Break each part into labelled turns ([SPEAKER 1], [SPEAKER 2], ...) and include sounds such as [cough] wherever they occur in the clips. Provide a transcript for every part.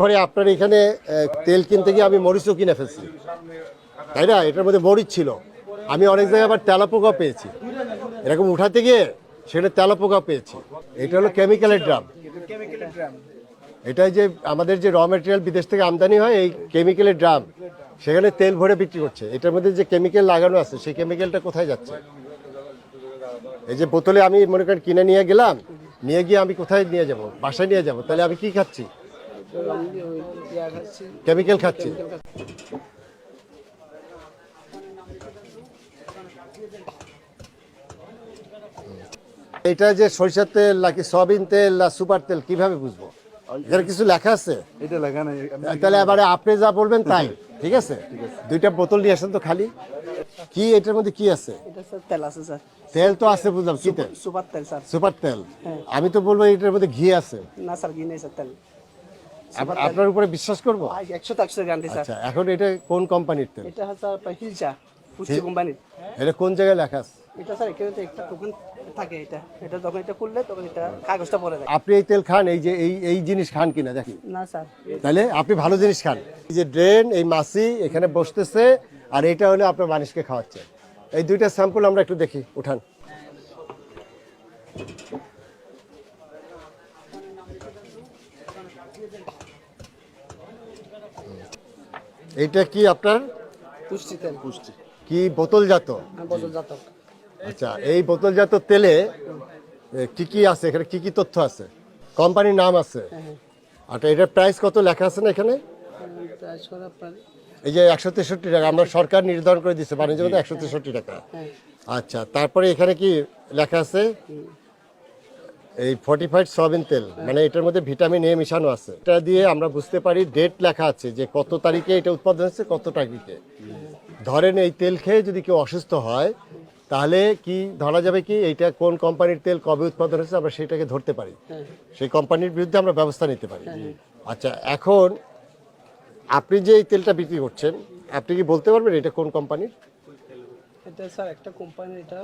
[SPEAKER 1] পরে আপনার এখানে তেল কিনতে গিয়ে আমি মরিচও কিনে ফেলছি। তাই না? এটার মধ্যে মরিচ ছিল। আমি অনেক জায়গায় আবার তেলাপোকা পেয়েছি। এরকম উঠাতে গিয়ে সেটা তেলাপোকা পেয়েছি। এটা হলো কেমিক্যালের ড্রাম। এটা যে আমাদের যে র মেটেরিয়াল বিদেশ থেকে আমদানি হয়, এই কেমিক্যালের ড্রাম, সেখানে তেল ভরে বিক্রি করছে। এটার মধ্যে যে কেমিক্যাল লাগানো আছে, সেই কেমিক্যালটা কোথায় যাচ্ছে? এই যে বোতলে আমি মনে করেন কিনে নিয়ে গেলাম, নিয়ে গিয়ে আমি কোথায় নিয়ে যাব? বাসায় নিয়ে যাব। তাহলে আমি কি খাচ্ছি? কেমিক্যাল খাচ্ছি। এটা যে সরিষার তেল নাকি সয়াবিন তেল না সুপার তেল কীভাবে বুঝব? এখানে কিছু লেখা আছে?
[SPEAKER 2] এটা লেখা নাই।
[SPEAKER 1] তাহলে এবারে আপনি যা বলবেন তাই [laughs] ঠিক আছে? দুইটা বোতল নিয়ে আসেন তো খালি। কি এটার মধ্যে কি আছে?
[SPEAKER 3] তেল আছে স্যার।
[SPEAKER 1] তেল তো আছে বুঝলাম কি তেল?
[SPEAKER 3] সুপার তেল স্যার।
[SPEAKER 1] সুপার তেল। আমি তো বলব এটার মধ্যে ঘি আছে।
[SPEAKER 3] না স্যার ঘি নেই স্যার তেল।
[SPEAKER 1] আপনার উপরে বিশ্বাস করব?
[SPEAKER 3] একশো গ্যারান্টি স্যার।
[SPEAKER 1] আচ্ছা এখন এটা কোন কোম্পানির তেল?
[SPEAKER 3] এটা আপনার হিলচা কোম্পানির।
[SPEAKER 1] এটা কোন জায়গায় লেখা আছে?
[SPEAKER 3] এটা স্যার এখানে একটা টোকেন থাকে এটা। এটা যখন এটা খুললে তখন এটা কাগজটা পরে দেয়
[SPEAKER 1] আপনি এই তেল খান এই যে এই এই জিনিস খান কিনা দেখি।
[SPEAKER 3] না স্যার।
[SPEAKER 1] তাহলে আপনি ভালো জিনিস খান। এই যে ড্রেন এই মাসি এখানে বসতেছে আর এটা হলো আপনার মানুষকে খাওয়াচ্ছে। এই দুইটা স্যাম্পল আমরা একটু দেখি উঠান। এইটা কি আপনার?
[SPEAKER 3] পুষ্টি তেল পুষ্টি।
[SPEAKER 1] কি বোতলজাত?
[SPEAKER 3] বদল জাতক
[SPEAKER 1] আচ্ছা এই বোতলজাত তেলে কি কি আছে? এখানে কি কি তথ্য আছে? কোম্পানির নাম আছে? আচ্ছা এটার প্রাইস কত লেখা আছে না এখানে? এই যে একশো তেষট্টি টাকা আমরা সরকার নির্ধারণ করে দিচ্ছে বাণিজ্য মধ্যে একশো তেষট্টি টাকা। আচ্ছা তারপরে এখানে কি লেখা আছে? এই ফর্টিফাইড সয়াবিন তেল মানে এটার মধ্যে ভিটামিন এ মিশানো আছে। এটা দিয়ে আমরা বুঝতে পারি ডেট লেখা আছে যে কত তারিখে এটা উৎপাদন হচ্ছে কত তারিখে। ধরেন এই তেল খেয়ে যদি কেউ অসুস্থ হয় তাহলে কি ধরা যাবে কি এইটা কোন কোম্পানির তেল কবে উৎপাদন হচ্ছে আমরা সেটাকে ধরতে পারি। সেই কোম্পানির বিরুদ্ধে আমরা ব্যবস্থা নিতে পারি। আচ্ছা এখন আপনি যে এই তেলটা বিক্রি করছেন আপনি কি বলতে পারবেন এটা কোন কোম্পানির
[SPEAKER 3] এটা স্যার একটা কোম্পানি এটা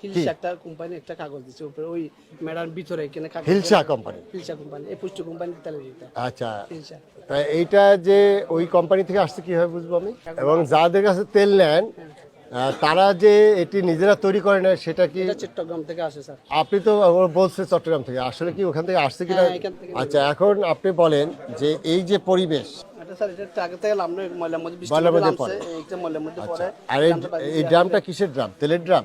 [SPEAKER 3] হিলসা একটা কোম্পানি একটা কাগজ দিচ্ছে উপরে ওই ম্যাডাম ভিতরে এখানে কাগজ
[SPEAKER 1] হিলসা কোম্পানি
[SPEAKER 3] হিলসা কোম্পানি এই পুষ্টি কোম্পানির তেল দিতে
[SPEAKER 1] আচ্ছা।
[SPEAKER 3] হিলসা
[SPEAKER 1] তা এইটা যে ওই কোম্পানি থেকে আসছে কীভাবে বুঝব আমি? এবং যাদের কাছে তেল নেন তারা যে এটি নিজেরা তৈরি করে না সেটা কি
[SPEAKER 3] এটা চট্টগ্রাম থেকে আসে স্যার।
[SPEAKER 1] আপনি তো বলছে চট্টগ্রাম থেকে আসলে কি ওখান থেকে আসছে কিনা?
[SPEAKER 3] হ্যাঁ,
[SPEAKER 1] আচ্ছা এখন আপনি বলেন যে এই যে পরিবেশ
[SPEAKER 3] এটা স্যার এটা আগে থেকে লামনে ময়লার মধ্যে বৃষ্টি
[SPEAKER 1] ময়লার মধ্যে পড়ে। আচ্ছা।
[SPEAKER 3] এইটা ময়লার মধ্যে পড়ে।
[SPEAKER 1] আর এই এই ড্রামটা কিসের ড্রাম? তেলের ড্রাম?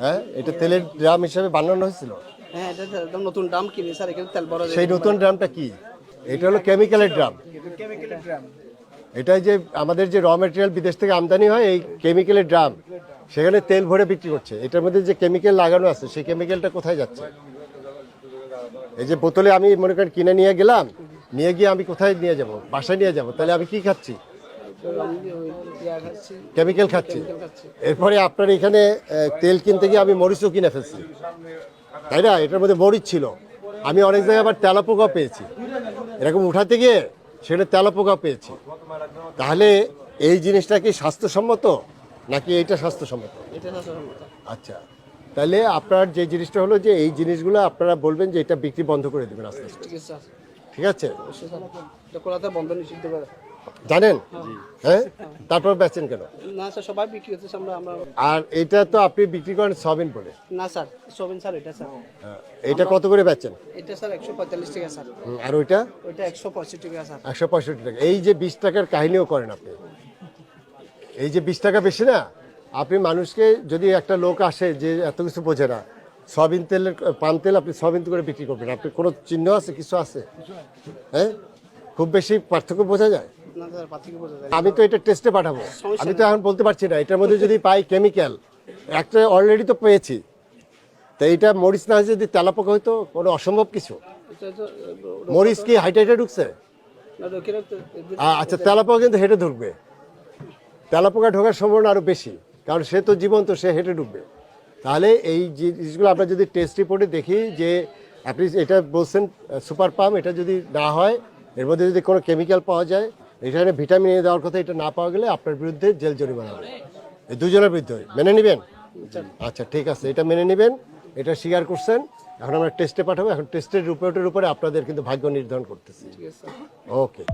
[SPEAKER 1] হ্যাঁ এটা তেলের ড্রাম হিসেবে বানানো হয়েছিল?
[SPEAKER 3] হ্যাঁ এটা একদম নতুন দাম কিনে স্যার এখানে তেল বড়
[SPEAKER 1] সেই নতুন ড্রামটা কি? এটা হলো কেমিক্যালের ড্রাম। যে আমাদের যে র মেটেরিয়াল বিদেশ থেকে আমদানি হয় এই কেমিক্যালের ড্রাম সেখানে তেল ভরে বিক্রি করছে। এটার মধ্যে যে কেমিক্যাল লাগানো আছে সেই কেমিক্যালটা কোথায় যাচ্ছে? এই যে বোতলে আমি মনে করেন কিনে নিয়ে গেলাম নিয়ে গিয়ে আমি কোথায় নিয়ে যাব? বাসায় নিয়ে যাব? তাহলে আমি কি খাচ্ছি? কেমিক্যাল খাচ্ছি। এরপরে আপনার এখানে তেল কিনতে গিয়ে আমি মরিচও কিনে ফেলছি। তাই না? এটার মধ্যে মরিচ ছিল। আমি অনেক জায়গায় আবার তেলাপোকা পেয়েছি। এরকম উঠাতে গিয়ে সেটা তেলাপোকা পেয়েছি। তাহলে এই জিনিসটা কি স্বাস্থ্যসম্মত? নাকি এইটা স্বাস্থ্যসম্মত? আচ্ছা। তাহলে আপনার যে জিনিসটা হলো যে এই জিনিসগুলো আপনারা বলবেন যে এটা বিক্রি বন্ধ করে দেবেন আস্তে আস্তে।
[SPEAKER 3] ঠিক আছে?
[SPEAKER 1] জানেন? হ্যাঁ। তারপর বেচেন কেন?
[SPEAKER 3] না স্যার সবাই বিক্রি করতেছে আমরা আমরা
[SPEAKER 1] আর এটা তো আপনি বিক্রি করেন সবিন বলে।
[SPEAKER 3] না স্যার সবিন স্যার এটা স্যার।
[SPEAKER 1] হ্যাঁ, এটা কত করে বেচেন?
[SPEAKER 3] এটা স্যার একশো পঁয়তাল্লিশ টাকা স্যার।
[SPEAKER 1] আর ওইটা?
[SPEAKER 3] ওইটা একশো পঁয়ষট্টি টাকা স্যার।
[SPEAKER 1] একশো পঁয়ষট্টি টাকা। এই যে বিশ টাকার কাহিনীও করেন আপনি। এই যে বিশ টাকা বেশি না? আপনি মানুষকে যদি একটা লোক আসে যে এত কিছু বোঝে না সয়াবিন তেলের পাম তেল আপনি সয়াবিন করে বিক্রি করবেন। আপনি কোনো চিহ্ন আছে কিছু আছে? হ্যাঁ? খুব বেশি পার্থক্য বোঝা যায়? আমি তো এটা টেস্টে পাঠাবো। আমি তো এখন বলতে পারছি না এটার মধ্যে যদি পাই কেমিক্যাল একটা অলরেডি তো পেয়েছি। তো এইটা মরিচ না যদি তেলাপোকা হইতো কোনো অসম্ভব কিছু? মরিচ কি হাইটে হাইটে ঢুকছে আচ্ছা তেলাপোকা কিন্তু হেঁটে ঢুকবে। তেলাপোকা ঢোকার সম্ভাবনা আরও বেশি কারণ সে তো জীবন্ত সে হেঁটে ঢুকবে। তাহলে এই জিনিসগুলো আমরা যদি টেস্ট রিপোর্টে দেখি যে আপনি এটা বলছেন সুপার পাম এটা যদি না হয় এর মধ্যে যদি কোনো কেমিক্যাল পাওয়া যায় এখানে ভিটামিন এ দেওয়ার কথা এটা না পাওয়া গেলে আপনার বিরুদ্ধে জেল জরিমানা হবে। এই দুজনের বিরুদ্ধে মেনে নেবেন? আচ্ছা ঠিক আছে এটা মেনে নেবেন এটা স্বীকার করছেন এখন আমরা টেস্টে পাঠাবো এখন টেস্টের রিপোর্টের উপরে আপনাদের কিন্তু ভাগ্য নির্ধারণ করতেছি।
[SPEAKER 3] ঠিক আছে। Sir
[SPEAKER 1] okay